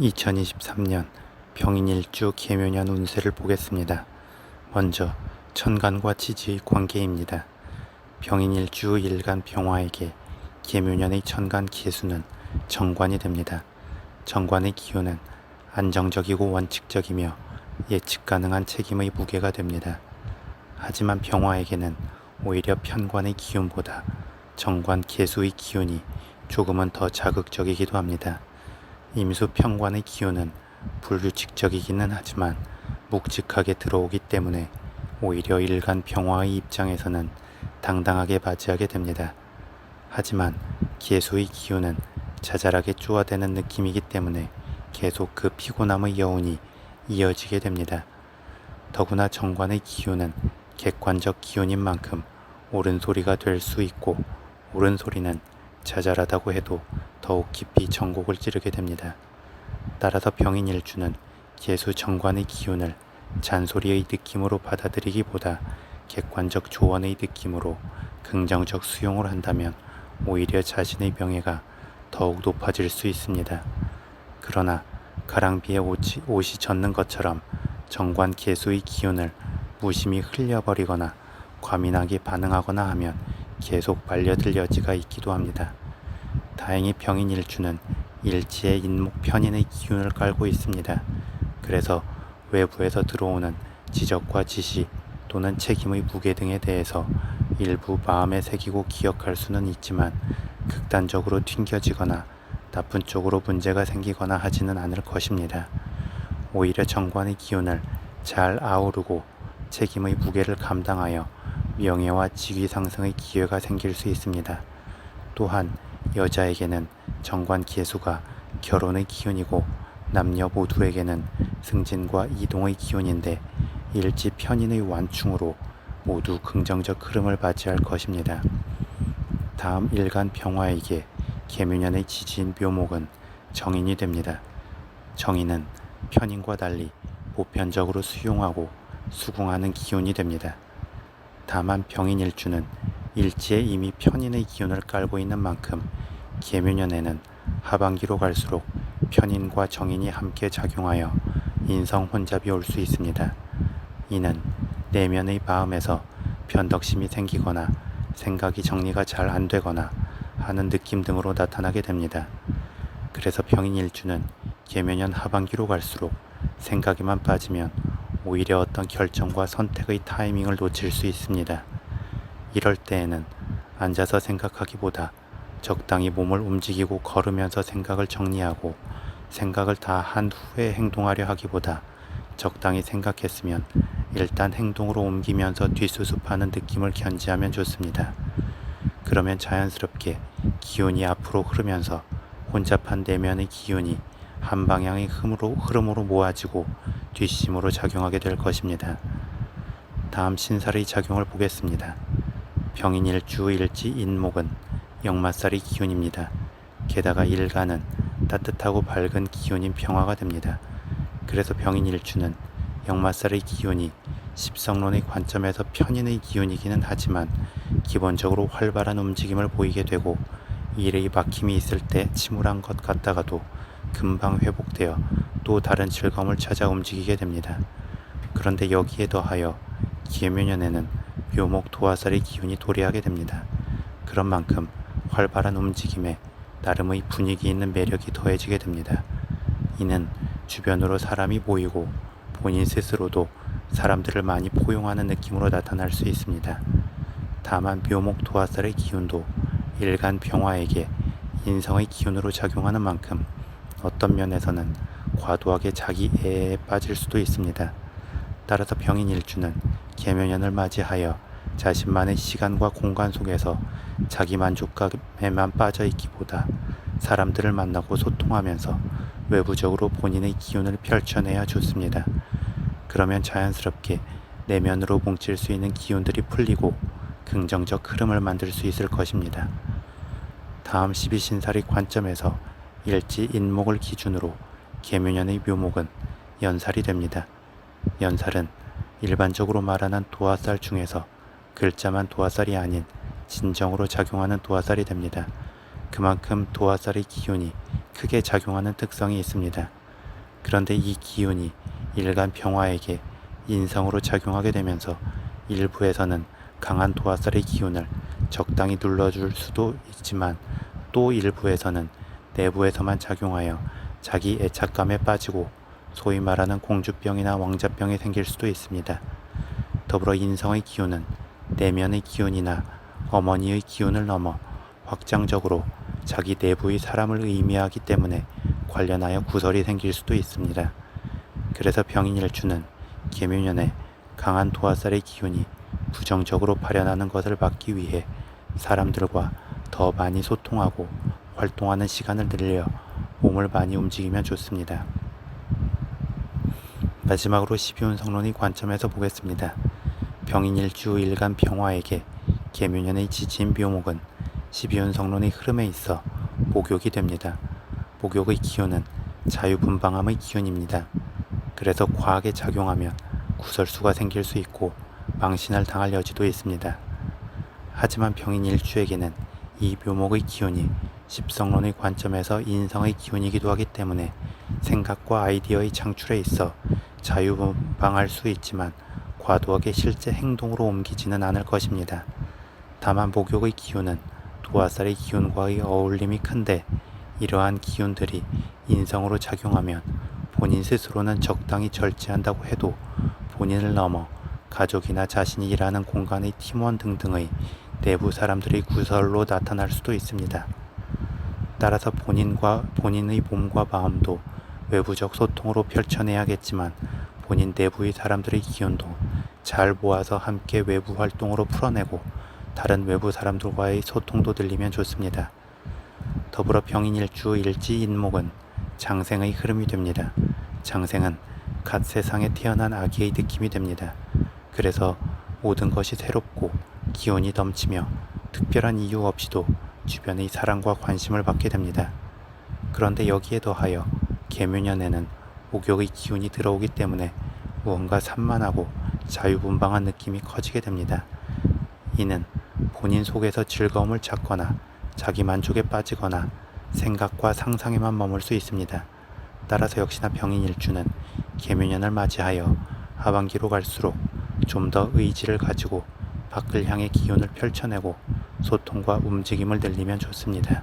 2023년 병인일주 계묘년 운세를 보겠습니다. 먼저 천간과 지지의 관계입니다. 병인일주 일간 병화에게 계묘년의 천간 기수는 정관이 됩니다. 정관의 기운은 안정적이고 원칙적이며 예측 가능한 책임의 무게가 됩니다. 하지만 병화에게는 오히려 편관의 기운보다 정관 개수의 기운이 조금은 더 자극적이기도 합니다. 임수 평관의 기운은 불규칙적이기는 하지만 묵직하게 들어오기 때문에 오히려 일간 평화의 입장에서는 당당하게 맞이하게 됩니다. 하지만 개수의 기운은 자잘하게 쪼아대는 느낌이기 때문에 계속 그 피곤함의 여운이 이어지게 됩니다. 더구나 정관의 기운은 객관적 기운인 만큼 옳은 소리가 될 수 있고 옳은 소리는 자잘하다고 해도 더욱 깊이 전곡을 찌르게 됩니다. 따라서 병인 일주는 개수 정관의 기운을 잔소리의 느낌으로 받아들이기보다 객관적 조언의 느낌으로 긍정적 수용을 한다면 오히려 자신의 명예가 더욱 높아질 수 있습니다. 그러나 가랑비에 옷이, 옷이 젖는 것처럼 정관 개수의 기운을 무심히 흘려버리거나 과민하게 반응하거나 하면 계속 말려들 여지가 있기도 합니다. 다행히 병인 일주는 일지의 인목 편인의 기운을 깔고 있습니다. 그래서 외부에서 들어오는 지적과 지시 또는 책임의 무게 등에 대해서 일부 마음에 새기고 기억할 수는 있지만 극단적으로 튕겨지거나 나쁜 쪽으로 문제가 생기거나 하지는 않을 것입니다. 오히려 정관의 기운을 잘 아우르고 책임의 무게를 감당하여 명예와 직위 상승의 기회가 생길 수 있습니다. 또한 여자에게는 정관 기수가 결혼의 기운이고 남녀 모두에게는 승진과 이동의 기운인데 일지 편인의 완충으로 모두 긍정적 흐름을 맞이할 것입니다. 다음 일간 병화에게 계묘년의 지지인 묘목은 정인이 됩니다. 정인은 편인과 달리 보편적으로 수용하고 수긍하는 기운이 됩니다. 다만 병인일주는 일지에 이미 편인의 기운을 깔고 있는 만큼 계묘년에는 하반기로 갈수록 편인과 정인이 함께 작용하여 인성 혼잡이 올 수 있습니다. 이는 내면의 마음에서 변덕심이 생기거나 생각이 정리가 잘 안 되거나 하는 느낌 등으로 나타나게 됩니다. 그래서 병인일주는 계묘년 하반기로 갈수록 생각에만 빠지면 오히려 어떤 결정과 선택의 타이밍을 놓칠 수 있습니다. 이럴 때에는 앉아서 생각하기보다 적당히 몸을 움직이고 걸으면서 생각을 정리하고 생각을 다 한 후에 행동하려 하기보다 적당히 생각했으면 일단 행동으로 옮기면서 뒷수습하는 느낌을 견지하면 좋습니다. 그러면 자연스럽게 기운이 앞으로 흐르면서 혼잡한 내면의 기운이 한 방향의 흐름으로, 흐름으로 모아지고 뒷심으로 작용하게 될 것입니다. 다음 신살의 작용을 보겠습니다. 병인일 주 일지 인목은 역마살이 기운입니다. 게다가 일간은 따뜻하고 밝은 기운인 평화가 됩니다. 그래서 병인일주는 역마살의 기운이 십성론의 관점에서 편인의 기운이기는 하지만 기본적으로 활발한 움직임을 보이게 되고 일의 막힘이 있을 때 침울한 것 같다가도 금방 회복되어 또 다른 즐거움을 찾아 움직이게 됩니다. 그런데 여기에 더하여 기해묘년에는 묘목 도화살의 기운이 도래하게 됩니다. 그런 만큼 활발한 움직임에 나름의 분위기 있는 매력이 더해지게 됩니다. 이는 주변으로 사람이 모이고 본인 스스로도 사람들을 많이 포용하는 느낌으로 나타날 수 있습니다. 다만 묘목 도화살의 기운도 일간 병화에게 인성의 기운으로 작용하는 만큼 어떤 면에서는 과도하게 자기 애에 빠질 수도 있습니다. 따라서 병인 일주는 계묘년을 맞이하여 자신만의 시간과 공간 속에서 자기 만족감에만 빠져 있기보다 사람들을 만나고 소통하면서 외부적으로 본인의 기운을 펼쳐내야 좋습니다. 그러면 자연스럽게 내면으로 뭉칠 수 있는 기운들이 풀리고 긍정적 흐름을 만들 수 있을 것입니다. 다음 12신살의 관점에서 일지 인목을 기준으로 계묘년의 묘목은 연살이 됩니다. 연살은 일반적으로 말하는 도화살 중에서 글자만 도화살이 아닌 진정으로 작용하는 도화살이 됩니다. 그만큼 도화살의 기운이 크게 작용하는 특성이 있습니다. 그런데 이 기운이 일간 평화에게 인성으로 작용하게 되면서 일부에서는 강한 도화살의 기운을 적당히 눌러줄 수도 있지만 또 일부에서는 내부에서만 작용하여 자기 애착감에 빠지고 소위 말하는 공주병이나 왕자병이 생길 수도 있습니다. 더불어 인성의 기운은 내면의 기운이나 어머니의 기운을 넘어 확장적으로 자기 내부의 사람을 의미하기 때문에 관련하여 구설이 생길 수도 있습니다. 그래서 병인 일주는 계묘년에 강한 도화살의 기운이 부정적으로 발현하는 것을 막기 위해 사람들과 더 많이 소통하고 활동하는 시간을 늘려 몸을 많이 움직이면 좋습니다. 마지막으로 12운 성론의 관점에서 보겠습니다. 병인일주 일간 평화에게 계묘년의 지지인 묘목은 12운 성론의 흐름에 있어 목욕이 됩니다. 목욕의 기운은 자유분방함의 기운입니다. 그래서 과하게 작용하면 구설수가 생길 수 있고 망신을 당할 여지도 있습니다. 하지만 병인 일주에게는 이 묘목의 기운이 십성론의 관점에서 인성의 기운이기도 하기 때문에 생각과 아이디어의 창출에 있어 자유분방할 수 있지만 과도하게 실제 행동으로 옮기지는 않을 것입니다. 다만 목욕의 기운은 도화살의 기운과의 어울림이 큰데 이러한 기운들이 인성으로 작용하면 본인 스스로는 적당히 절제한다고 해도 본인을 넘어 가족이나 자신이 일하는 공간의 팀원 등등의 내부 사람들의 구설로 나타날 수도 있습니다. 따라서 본인과 본인의 몸과 마음도 외부적 소통으로 펼쳐내야겠지만 본인 내부의 사람들의 기운도 잘 모아서 함께 외부 활동으로 풀어내고 다른 외부 사람들과의 소통도 들리면 좋습니다. 더불어 병인일주 일지 인목은 장생의 흐름이 됩니다. 장생은 갓 세상에 태어난 아기의 느낌이 됩니다. 그래서 모든 것이 새롭고 기운이 넘치며 특별한 이유 없이도 주변의 사랑과 관심을 받게 됩니다. 그런데 여기에 더하여 계묘년에는 목욕의 기운이 들어오기 때문에 무언가 산만하고 자유분방한 느낌이 커지게 됩니다. 이는 본인 속에서 즐거움을 찾거나 자기 만족에 빠지거나 생각과 상상에만 머물 수 있습니다. 따라서 역시나 병인 일주는 계묘년을 맞이하여 하반기로 갈수록 좀 더 의지를 가지고 밖을 향해 기운을 펼쳐내고 소통과 움직임을 늘리면 좋습니다.